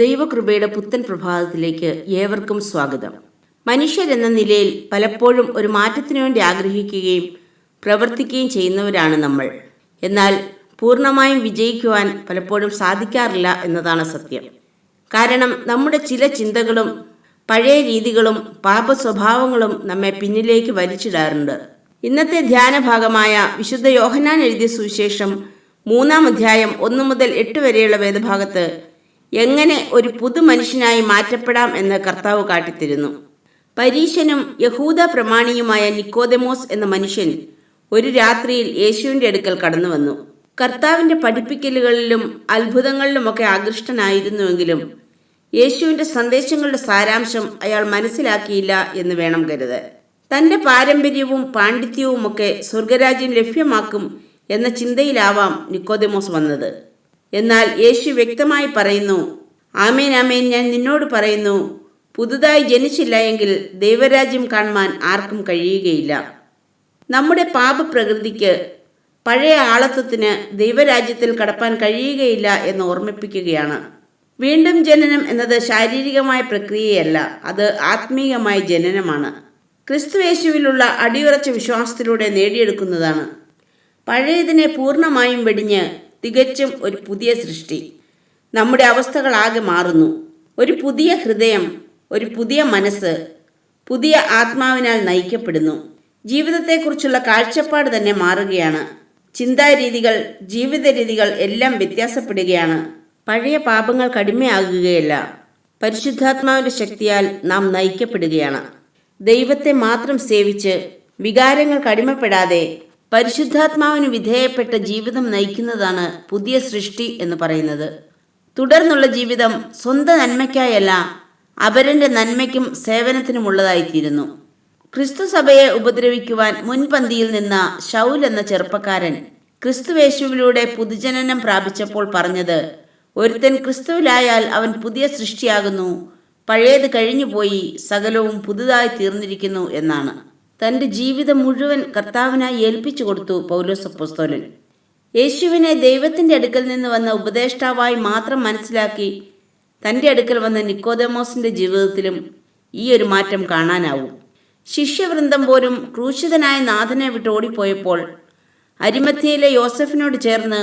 ദൈവകൃപയുടെ പുത്തൻ പ്രഭാതത്തിലേക്ക് ഏവർക്കും സ്വാഗതം. മനുഷ്യരെന്ന നിലയിൽ പലപ്പോഴും ഒരു മാറ്റത്തിനു വേണ്ടി ആഗ്രഹിക്കുകയും പ്രവർത്തിക്കുകയും ചെയ്യുന്നവരാണ് നമ്മൾ. എന്നാൽ പൂർണമായും വിജയിക്കുവാൻ പലപ്പോഴും സാധിക്കാറില്ല എന്നതാണ് സത്യം. കാരണം നമ്മുടെ ചില ചിന്തകളും പഴയ രീതികളും പാപ സ്വഭാവങ്ങളും നമ്മെ പിന്നിലേക്ക് വലിച്ചിടാറുണ്ട്. ഇന്നത്തെ ധ്യാന ഭാഗമായ വിശുദ്ധ യോഹനാൻ എഴുതിയ സുവിശേഷം മൂന്നാം അധ്യായം ഒന്ന് മുതൽ എട്ട് വരെയുള്ള വേദഭാഗത്ത് എങ്ങനെ ഒരു പുതു മനുഷ്യനായി മാറ്റപ്പെടാം എന്ന് കർത്താവ് കാട്ടിത്തരുന്നു. പരീശനും യഹൂദ പ്രമാണിയുമായ നിക്കോദമോസ് എന്ന മനുഷ്യൻ ഒരു രാത്രിയിൽ യേശുവിന്റെ അടുക്കൽ കടന്നു വന്നു കർത്താവിന്റെ പഠിപ്പിക്കലുകളിലും അത്ഭുതങ്ങളിലുമൊക്കെ ആകൃഷ്ടനായിരുന്നുവെങ്കിലും യേശുവിന്റെ സന്ദേശങ്ങളുടെ സാരാംശം അയാൾ മനസ്സിലാക്കിയില്ല എന്ന് വേണം കരുത്. തന്റെ പാരമ്പര്യവും പാണ്ഡിത്യവും ഒക്കെ സ്വർഗരാജ്യം ലഭ്യമാക്കും എന്ന ചിന്തയിലാവാം നിക്കോദമോസ് വന്നത്. എന്നാൽ യേശു വ്യക്തമായി പറയുന്നു ആമേൻ ആമേൻ ഞാൻ നിന്നോട് പറയുന്നു പുതുതായി ജനിച്ചില്ല എങ്കിൽ ദൈവരാജ്യം കാണുവാൻ ആർക്കും കഴിയുകയില്ല. നമ്മുടെ പാപപ്രകൃതിക്ക് പഴയ ആളത്വത്തിന് ദൈവരാജ്യത്തിൽ കടപ്പാൻ കഴിയുകയില്ല എന്ന് ഓർമ്മിപ്പിക്കുകയാണ്. വീണ്ടും ജനനം എന്നത് ശാരീരികമായ പ്രക്രിയയല്ല അത് ആത്മീയമായ ജനനമാണ്. ക്രിസ്തുവേശുവിലുള്ള അടിയുറച്ച വിശ്വാസത്തിലൂടെ നേടിയെടുക്കുന്നതാണ്. പഴയതിനെ പൂർണമായും വെടിഞ്ഞ് തികച്ചും ഒരു പുതിയ സൃഷ്ടി. നമ്മുടെ അവസ്ഥകളാകെ മാറുന്നു. ഒരു പുതിയ ഹൃദയം ഒരു പുതിയ മനസ്സ് പുതിയ ആത്മാവിനാൽ നയിക്കപ്പെടുന്നു. ജീവിതത്തെക്കുറിച്ചുള്ള കാഴ്ചപ്പാട് തന്നെ മാറുകയാണ്. ചിന്താരീതികൾ ജീവിത രീതികൾ എല്ലാം വ്യത്യാസപ്പെടുകയാണ്. പഴയ പാപങ്ങൾ കടിമയാകുകയല്ല. പരിശുദ്ധാത്മാവിന്റെ ശക്തിയാൽ നാം നയിക്കപ്പെടുകയാണ്. ദൈവത്തെ മാത്രം സേവിച്ച് വികാരങ്ങൾ കടിമപ്പെടാതെ പരിശുദ്ധാത്മാവിന് വിധേയപ്പെട്ട ജീവിതം നയിക്കുന്നതാണ് പുതിയ സൃഷ്ടി എന്ന് പറയുന്നത്. തുടർന്നുള്ള ജീവിതം സ്വന്തം നന്മയ്ക്കായല്ല അപരന്റെ നന്മയ്ക്കും സേവനത്തിനുമുള്ളതായിത്തീരുന്നു. ക്രിസ്തു സഭയെ ഉപദ്രവിക്കുവാൻ മുൻപന്തിയിൽ നിന്ന ഷൗൽ എന്ന ചെറുപ്പക്കാരൻ ക്രിസ്തുവേശുവിലൂടെ പുതുജനനം പ്രാപിച്ചപ്പോൾ പറഞ്ഞത് ഒരുത്തൻ ക്രിസ്തുവിലായാൽ അവൻ പുതിയ സൃഷ്ടിയാകുന്നു പഴയത് കഴിഞ്ഞുപോയി സകലവും പുതുതായി തീർന്നിരിക്കുന്നു എന്നാണ്. തന്റെ ജീവിതം മുഴുവൻ കർത്താവിനായി ഏൽപ്പിച്ചു കൊടുത്തു പൗലോസ് അപ്പോസ്തോലൻ. യേശുവിനെ ദൈവത്തിന്റെ അടുക്കൽ നിന്ന് വന്ന ഉപദേഷ്ടാവായി മാത്രം മനസ്സിലാക്കി തന്റെ അടുക്കൽ വന്ന നിക്കോദമോസിന്റെ ജീവിതത്തിലും ഈ ഒരു മാറ്റം കാണാനാവും. ശിഷ്യവൃന്ദം പോലും ക്രൂശിതനായ നാഥനെ വിട്ട് ഓടിപ്പോയപ്പോൾ അരിമത്തിയിലെ യോസഫിനോട് ചേർന്ന്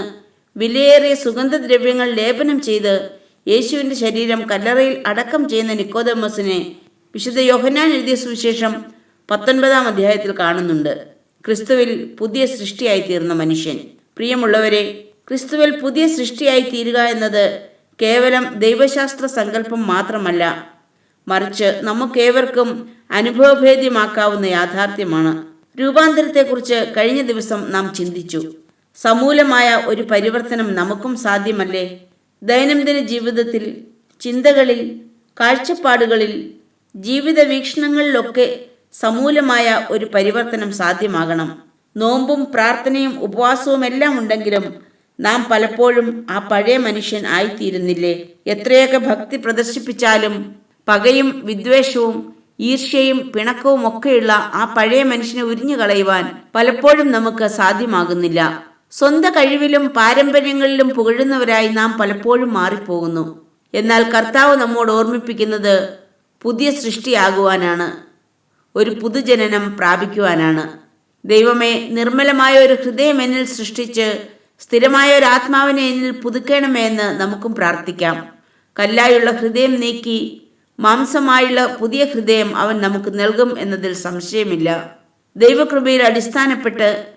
വിലയേറിയ സുഗന്ധദ്രവ്യങ്ങൾ ലേപനം ചെയ്ത് യേശുവിന്റെ ശരീരം കല്ലറയിൽ അടക്കം ചെയ്യുന്ന നിക്കോദമോസിനെ വിശുദ്ധ യോഹന്നാൻ എഴുതിയ സുവിശേഷം പത്തൊൻപതാം അധ്യായത്തിൽ കാണുന്നുണ്ട്. ക്രിസ്തുവിൽ പുതിയ സൃഷ്ടിയായി തീർന്ന മനുഷ്യൻ. പ്രിയമുള്ളവരെ ക്രിസ്തുവിൽ പുതിയ സൃഷ്ടിയായി തീരുക എന്നത് കേവലം ദൈവശാസ്ത്ര സങ്കല്പം മാത്രമല്ല. മറിച്ച് നമുക്കേവർക്കും അനുഭവഭേദ്യമാക്കാവുന്ന യാഥാർത്ഥ്യമാണ്. രൂപാന്തരത്തെക്കുറിച്ച് കഴിഞ്ഞ ദിവസം നാം ചിന്തിച്ചു. സമൂലമായ ഒരു പരിവർത്തനം നമുക്കും സാധ്യമല്ലേ? ദൈനംദിന ജീവിതത്തിൽ ചിന്തകളിൽ കാഴ്ചപ്പാടുകളിൽ ജീവിത വീക്ഷണങ്ങളിലൊക്കെ സമൂലമായ ഒരു പരിവർത്തനം സാധ്യമാകണം. നോമ്പും പ്രാർത്ഥനയും ഉപവാസവും എല്ലാം ഉണ്ടെങ്കിലും നാം പലപ്പോഴും ആ പഴയ മനുഷ്യൻ ആയിത്തീരുന്നില്ലേ? എത്രയൊക്കെ ഭക്തി പ്രദർശിപ്പിച്ചാലും പകയും വിദ്വേഷവും ഈർഷ്യയും പിണക്കവും ഒക്കെയുള്ള ആ പഴയ മനുഷ്യനെ ഉരിഞ്ഞു കളയുവാൻ പലപ്പോഴും നമുക്ക് സാധ്യമാകുന്നില്ല. സ്വന്തം കഴിവിലും പാരമ്പര്യങ്ങളിലും പുകഴുന്നവരായി നാം പലപ്പോഴും മാറിപ്പോകുന്നു. എന്നാൽ കർത്താവ് നമ്മോട് ഓർമ്മിപ്പിക്കുന്നത് പുതിയ സൃഷ്ടിയാകുവാനാണ്. ഒരു പുതുജനനം പ്രാപിക്കുവാനാണ്. ദൈവമേ നിർമ്മലമായ ഒരു ഹൃദയം എന്നിൽ സൃഷ്ടിച്ച് സ്ഥിരമായ ഒരു ആത്മാവിനെ എന്നിൽ പുതുക്കണമേ എന്ന് നമുക്കും പ്രാർത്ഥിക്കാം. കല്ലായുള്ള ഹൃദയം നീക്കി മാംസമായുള്ള പുതിയ ഹൃദയം അവൻ നമുക്ക് നൽകും എന്നതിൽ സംശയമില്ല. ദൈവകൃപയിൽ അടിസ്ഥാനപ്പെട്ട്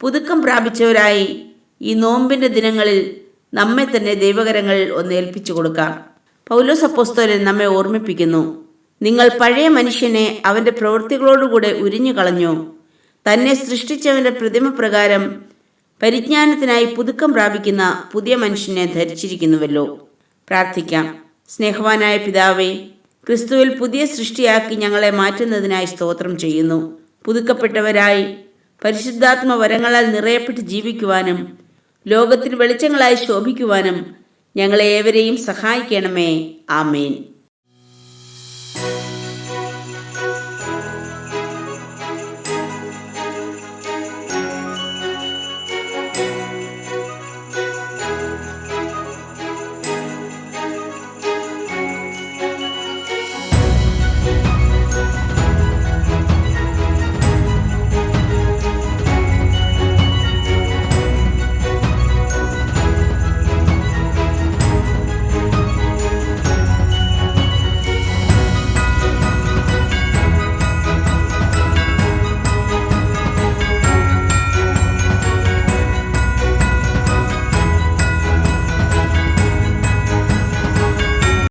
പുതുക്കം പ്രാപിച്ചവരായി ഈ നോമ്പിന്റെ ദിനങ്ങളിൽ നമ്മെ തന്നെ ദൈവകരങ്ങളിൽ ഒന്ന് ഏൽപ്പിച്ചു കൊടുക്കാം. പൗലോസ് അപ്പോസ്തോലൻ നമ്മെ ഓർമ്മിപ്പിക്കുന്നു. നിങ്ങൾ പഴയ മനുഷ്യനെ അവന്റെ പ്രവൃത്തികളോടുകൂടെ ഉരിഞ്ഞു കളഞ്ഞു തന്നെ സൃഷ്ടിച്ചവന്റെ പ്രതിമ പ്രകാരം പരിജ്ഞാനത്തിനായി പുതുക്കം പ്രാപിക്കുന്ന പുതിയ മനുഷ്യനെ ധരിച്ചിരിക്കുന്നുവല്ലോ. പ്രാർത്ഥിക്കാം. സ്നേഹവാനായ പിതാവേ ക്രിസ്തുവിൽ പുതിയ സൃഷ്ടിയാക്കി ഞങ്ങളെ മാറ്റുന്നതിനായി സ്തോത്രം ചെയ്യുന്നു. പുതുക്കപ്പെട്ടവരായി പരിശുദ്ധാത്മ വരങ്ങളാൽ നിറയപ്പെട്ട് ജീവിക്കുവാനും ലോകത്തിന് വെളിച്ചങ്ങളായി ശോഭിക്കുവാനും ഞങ്ങളെ ഏവരെയും സഹായിക്കണമേ. ആമേൻ.